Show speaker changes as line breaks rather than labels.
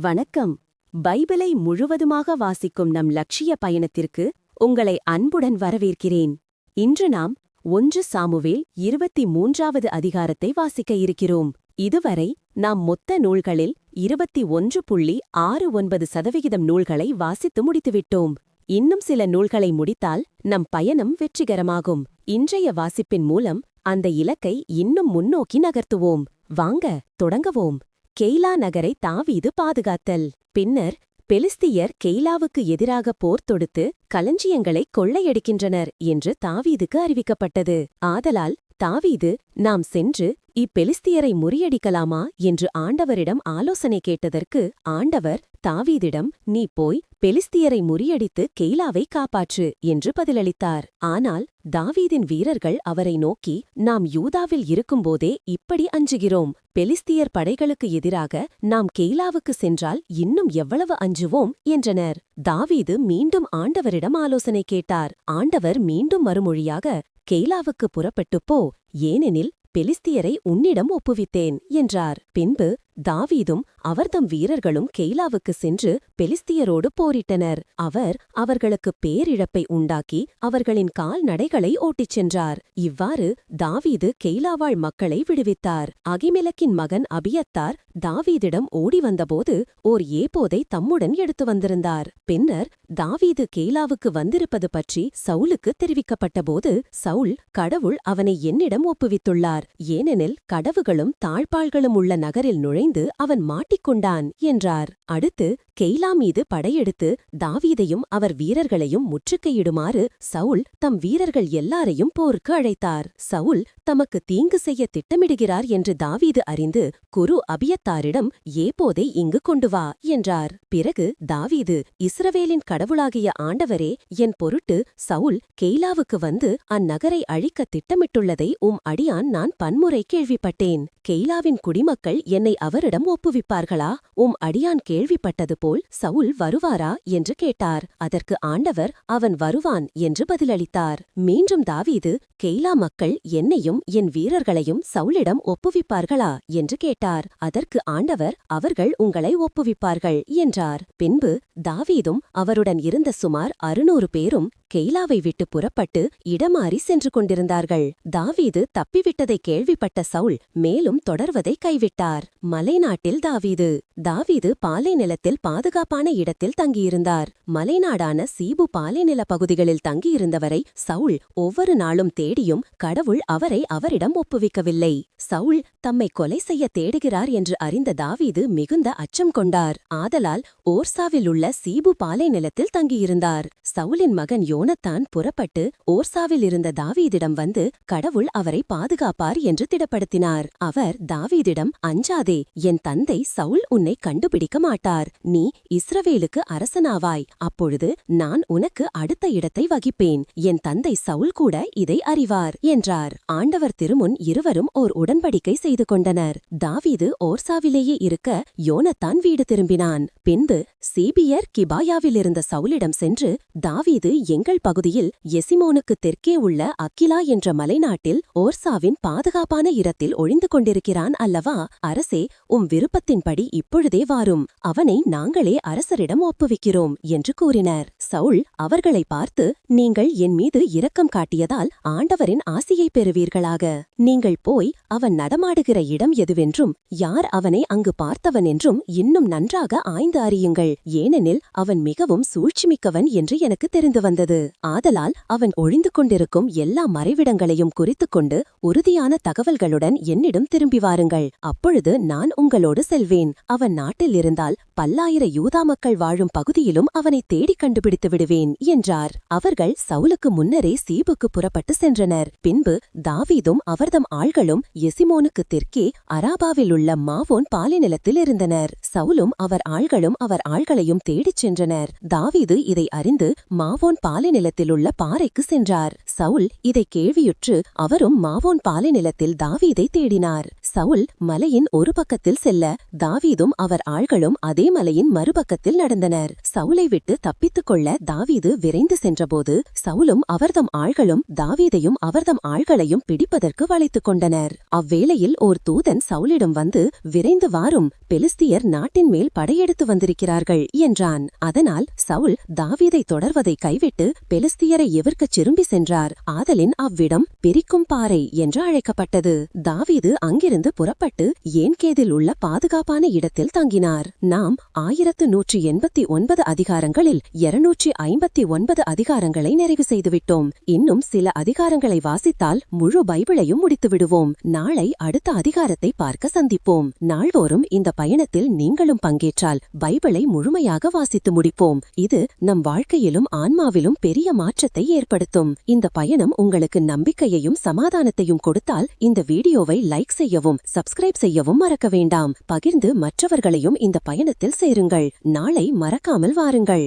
வணக்கம். பைபிளை முழுவதுமாக வாசிக்கும் நம் லட்சிய பயணத்திற்கு உங்களை அன்புடன் வரவேற்கிறேன். இன்று நாம் ஒன்று சாமுவேல் இருபத்தி மூன்றாவது அதிகாரத்தை வாசிக்க இருக்கிறோம். இதுவரை நாம் மொத்த நூல்களில் இருபத்தி ஒன்று புள்ளி ஆறு ஒன்பது சதவிகிதம் நூல்களை வாசித்து முடித்துவிட்டோம். இன்னும் சில நூல்களை முடித்தால் நம் பயணம் வெற்றிகரமாகும். இன்றைய வாசிப்பின் மூலம் அந்த இலக்கை இன்னும் முன்னோக்கி நகர்த்துவோம். வாங்க தொடங்கவோம். கெய்லா நகரை தாவீது பாதுகாத்தல். பின்னர் பெலிஸ்தியர் கெய்லாவுக்கு எதிராக போர் தொடுத்து களஞ்சியங்களை கொள்ளையடிக்கின்றனர் என்று தாவீதுக்கு அறிவிக்கப்பட்டது. ஆதலால் தாவீது நாம் சென்று இப்பெலிஸ்தியரை முறியடிக்கலாமா? என்று ஆண்டவரிடம் ஆலோசனை கேட்டதற்கு ஆண்டவர் தாவீதிடம் நீ போய் பெலிஸ்தியரை முறியடித்து கெய்லாவை காப்பாற்று என்று பதிலளித்தார். ஆனால் தாவீதின் வீரர்கள் அவரை நோக்கி நாம் யூதாவில் இருக்கும்போதே இப்படி அஞ்சுகிறோம். பெலிஸ்தியர் படைகளுக்கு எதிராக நாம் கெய்லாவுக்கு சென்றால் இன்னும் எவ்வளவு அஞ்சுவோம்? என்றனர். தாவீது மீண்டும் ஆண்டவரிடம் ஆலோசனை கேட்டார். ஆண்டவர் மீண்டும் மறுமொழியாக கெய்லாவுக்கு புறப்பட்டுப் போ ஏனெனில் பெலிஸ்தியரை உன்னிடம் ஒப்புவித்தேன் என்றார். பின்பு தாவீதும் அவர்தம் வீரர்களும் கெய்லாவுக்கு சென்று பெலிஸ்தியரோடு போரிட்டனர். அவர் அவர்களுக்கு பேரிழப்பை உண்டாக்கி அவர்களின் கால்நடைகளை ஓட்டிச் சென்றார். இவ்வாறு தாவீது கெய்லாவாழ் மக்களை விடுவித்தார். அகிமெலக்கின் மகன் அபியத்தார் தாவீதிடம் ஓடி வந்தபோது ஓர் ஏபோதை தம்முடன் எடுத்து வந்திருந்தார். பின்னர் தாவீது கெய்லாவுக்கு வந்திருப்பது பற்றி சவுலுக்கு தெரிவிக்கப்பட்டபோது சவுல் கடவுள் அவனை என்னிடம் ஒப்புவித்துள்ளார். ஏனெனில் கடவுகளும் தாழ்பாள்களும் உள்ள நகரில் நுழைந்து அவன் மாட்டிக்கொண்டான் என்றார். அடுத்து கெய்லா மீது படையெடுத்து தாவீதையும் அவர் வீரர்களையும் முற்றுக்கையிடுமாறு சவுல் தம் வீரர்கள் எல்லாரையும் போருக்கு அழைத்தார். சவுல் தமக்கு தீங்கு செய்ய திட்டமிடுகிறார் என்று தாவீது அறிந்து குரு அபியத்தாரிடம் ஏபோதை இங்கு கொண்டு வா என்றார். பிறகு தாவீது இஸ்ரவேலின் கடவுளாகிய ஆண்டவரே என் பொருட்டு சவுல் கெய்லாவுக்கு வந்து அந்நகரை அழிக்க திட்டமிட்டுள்ளதை உம் அடியான் நான் பன்முறை கேள்விப்பட்டேன். கெய்லாவின் குடிமக்கள் என்னை அவரிடம் ஒப்புவிப்பார்களா? உம் அடியான் கேள்விப்பட்டது போல் சவுல் வருவாரா என்று கேட்டார். அதற்கு ஆண்டவர் அவன் வருவான் என்று பதிலளித்தார். மீண்டும் தாவீது கெய்லா மக்கள் என்னையும் என் வீரர்களையும் சவுலிடம் ஒப்புவிப்பார்களா? என்று கேட்டார். அதற்கு ஆண்டவர் அவர்கள் உங்களை ஒப்புவிப்பார்கள் என்றார். பின்பு தாவீதும் அவருடன் இருந்த சுமார் அறுநூறு பேரும் கெய்லாவை விட்டு புறப்பட்டு இடமாறி சென்று கொண்டிருந்தார்கள். தாவீது தப்பிவிட்டதை கேள்விப்பட்ட சவுல் மேலும் தொடர்வதை கைவிட்டார். மலைநாட்டில் தாவீது தாவீது பாலை நிலத்தில் பாதுகாப்பான இடத்தில் தங்கியிருந்தார். மலைநாடான சீபு பாலைநில பகுதிகளில் தங்கியிருந்தவரை சவுல் ஒவ்வொரு நாளும் தேடியும் கடவுள் அவரை அவரிடம் ஒப்புவிக்கவில்லை. சவுல் தம்மை கொலை செய்ய தேடுகிறார் என்று அறிந்த தாவீது மிகுந்த அச்சம் கொண்டார். ஆதலால் ஓர்சாவில் உள்ள சீபு பாலை நிலத்தில் தங்கியிருந்தார். சவுலின் மகன் யோனத்தான் புறப்பட்டு ஓர்சாவில் இருந்த தாவீதிடம் வந்து கடவுள் அவரை பாதுகாப்பார் என்று திடப்படுத்தினார். அவர் தாவீதிடம் அஞ்சாதே என் தந்தை சவுல் உன்னை கண்டுபிடிக்க மாட்டார். நீ இஸ்ரவேலுக்கு அரசனாவாய். அப்பொழுது நான் உனக்கு அடுத்த இடத்தை வகிப்பேன். என் தந்தை சவுல் கூட இதை அறிவார் என்றார். ஆண்டவர் திருமுன் இருவரும் ஓர் உடன்படிக்கை செய்து கொண்டனர். தாவீது ஓர்சாவிலேயே இருக்க யோனத்தான் வீடு திரும்பினான். பின்பு சீபியர் கிபாயாவில் இருந்த சவுலிடம் சென்று தாவீது செங்கல் பகுதியில் எசிமோனுக்கு தெற்கே உள்ள அக்கிலா என்ற மலைநாட்டில் ஓர்சாவின் பாதுகாப்பான இடத்தில் ஒழிந்து கொண்டிருக்கிறான் அல்லவா? அரசே உம் விருப்பத்தின்படி இப்பொழுதே வாரும். அவனை நாங்களே அரசரிடம் ஒப்புவிக்கிறோம் என்று கூறினர். சவுல் அவர்களை பார்த்து நீங்கள் என் மீது இரக்கம் காட்டியதால் ஆண்டவரின் ஆசியை பெறுவீர்களாக. நீங்கள் போய் அவன் நடமாடுகிற இடம் எதுவென்றும் யார் அவனை அங்கு பார்த்தவன் என்றும் இன்னும் நன்றாக ஆய்ந்து அறியுங்கள். ஏனெனில் அவன் மிகவும் சூழ்ச்சிமிக்கவன் என்று எனக்கு தெரிந்து வந்தது. ஆதலால் அவன் ஒழிந்து கொண்டிருக்கும் எல்லா மறைவிடங்களையும் குறித்துக் கொண்டு உறுதியான தகவல்களுடன் என்னிடம் திரும்பி வாருங்கள். அப்பொழுது நான் உங்களோடு செல்வேன். அவன் நாட்டில் இருந்தால் பல்லாயிர யூதா மக்கள் வாழும் பகுதியிலும் அவனை தேடிக் கண்டுபிடித்து விடுவேன் என்றார். அவர்கள் சவுலுக்கு முன்னரே சீபுக்கு புறப்பட்டு சென்றனர். பின்பு தாவீதும் அவர்தம் ஆள்களும் எசிமோனுக்கு தெற்கே அராபாவில் உள்ள மாவோன் பாலைநிலத்தில் இருந்தனர். சவுலும் அவர் ஆள்களும் அவர் ஆள்களையும் தேடிச் சென்றனர். தாவீது இதை அறிந்து மாவோன் பாலை
பாலைநிலத்திலுள்ள பாறைக்கு சென்றார். சவுல் இதை கேள்வியுற்று அவரும் மாவோன் பாலை நிலத்தில் தாவீதை தேடினார். சவுல் மலையின் ஒரு பக்கத்தில் செல்ல தாவீதும் அவர் ஆள்களும் அதே மலையின் மறுபக்கத்தில் நடந்தனர். சவுலை விட்டு தப்பித்துக் கொள்ள தாவீது விரைந்து சென்றபோது சவுலும் அவர்தம் ஆள்களும் தாவீதையும் அவர்தம் ஆள்களையும் பிடிப்பதற்கு வளைத்துக் கொண்டனர். அவ்வேளையில் ஓர் தூதன் சவுலிடம் வந்து விரைந்து வாரும் பெலிஸ்தியர் நாட்டின் மேல் படையெடுத்து வந்திருக்கிறார்கள் என்றான். அதனால் சவுல் தாவீதை தொடர்வதை கைவிட்டு பெலிஸ்தியரை எவிர்க்கச் திரும்பி சென்றார். ஆதலின் அவ்விடம் பிரிக்கும் பாறை என்று அழைக்கப்பட்டது. தாவீது அங்கிருந்து புறப்பட்டு ஏன்கேதில் உள்ள பாதுகாப்பான இடத்தில் தங்கினார். நாம் ஆயிரத்து நூற்றி எண்பத்தி ஒன்பது அதிகாரங்களில் இருநூற்றி ஐம்பத்தி ஒன்பது அதிகாரங்களை நிறைவு செய்துவிட்டோம். இன்னும் சில அதிகாரங்களை வாசித்தால் முழு பைபிளையும் முடித்துவிடுவோம். நாளை அடுத்த அதிகாரத்தை பார்க்க சந்திப்போம். நாள்தோறும் இந்த பயணத்தில் நீங்களும் பங்கேற்றால் பைபிளை முழுமையாக வாசித்து முடிப்போம். இது நம் வாழ்க்கையிலும் ஆன்மாவிலும் பெரிய மாற்றத்தை ஏற்படுத்தும். இந்த பயணம் உங்களுக்கு நம்பிக்கையையும் சமாதானத்தையும் கொடுத்தால் இந்த வீடியோவை லைக் செய்யவும் சப்ஸ்கிரைப் செய்யவும் மறக்க வேண்டாம். பகிர்ந்து மற்றவர்களையும் இந்த பயணத்தில் சேருங்கள். நாளை மறக்காமல் வாருங்கள்.